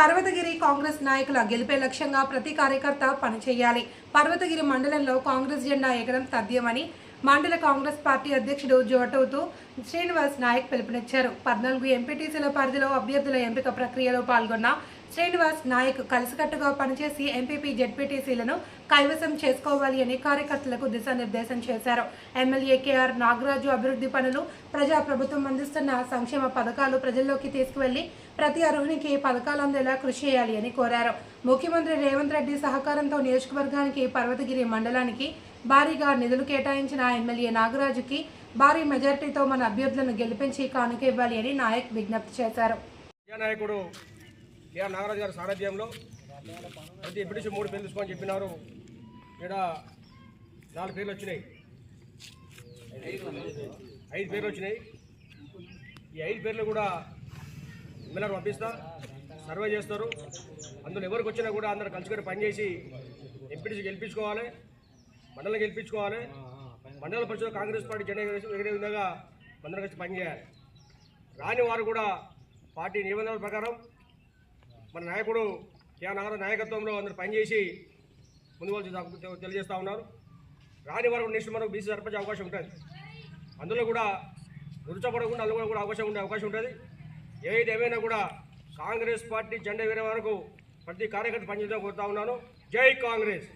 పర్వతగిరి కాంగ్రెస్ నాయకుల గెలిపే లక్ష్యంగా ప్రతి కార్యకర్త పనిచేయాలి. పర్వతగిరి మండలంలో కాంగ్రెస్ జెండా ఎగడం తథ్యమని మండల కాంగ్రెస్ పార్టీ అధ్యక్షుడు జోటవుతూ శ్రీనివాస్ నాయక్ పిలుపునిచ్చారు. పద్నాలుగు ఎంపీటీసీల పరిధిలో అభ్యర్థుల ఎంపిక ప్రక్రియలో పాల్గొన్న శ్రీనివాస్ నాయక్ కలిసికట్టుగా పనిచేసి ఎంపీపీ జెడ్పీటీసీలను కైవసం చేసుకోవాలి అని కార్యకర్తలకు దిశానిర్దేశం చేశారు. ఎమ్మెల్యే కేఆర్ నాగరాజు అభివృద్ధి పనులు ప్రజా ప్రభుత్వం అందిస్తున్న సంక్షేమ పథకాలు ప్రజల్లోకి తీసుకువెళ్ళి ప్రతి అర్హునికి పథకాలు అందేలా కృషి చేయాలి అని కోరారు. ముఖ్యమంత్రి రేవంత్ రెడ్డి సహకారంతో నియోజకవర్గానికి పర్వతగిరి మండలానికి భారీగా నిధులు కేటాయించిన ఎమ్మెల్యే నాగరాజుకి భారీ మెజార్టీతో మన అభ్యర్థులను గెలిపించి కానుక ఇవ్వాలి అని నాయక్ విజ్ఞప్తి చేశారు. నాయకుడు కేఆర్ నాగరాజు గారి సారథ్యంలో ప్రతి ఎంపీటీసీ మూడు పేర్లు తీసుకోని చెప్పినారు. ఇక్కడ నాలుగు పేర్లు వచ్చినాయి. ఐదు పేర్లు వచ్చినాయి. ఈ ఐదు పేర్లు కూడా ఎమ్మెల్యేలు పంపిస్తా. సర్వే చేస్తారు. అందులో ఎవరికి వచ్చినా కూడా అందరు కలిసికట్టి పనిచేసి ఎంపీటీసీ గెలిపించుకోవాలి. మండలం గెలిపించుకోవాలి. మండల పరిషత్ కాంగ్రెస్ పార్టీ జెండా ఎగిరే విధంగా కలిసి పనిచేయాలి. రాని వారు కూడా పార్టీ నిబంధనల ప్రకారం మన నాయకుడు కేఆర్ నాయకత్వంలో అందరు పనిచేసి ముందు వాళ్ళు తెలియజేస్తూ ఉన్నారు. రాని వారు నెక్స్ట్ మనకు బీసీ సర్పంచ్ అవకాశం ఉంటుంది. అందులో కూడా రుచపడకుండా అందులో కూడా అవకాశం ఉండే అవకాశం ఉంటుంది. ఏది ఏమైనా కూడా కాంగ్రెస్ పార్టీ జెండా వేరే వరకు ప్రతి కార్యకర్త పనిచేయడం కోరుతా ఉన్నాను జై కాంగ్రెస్!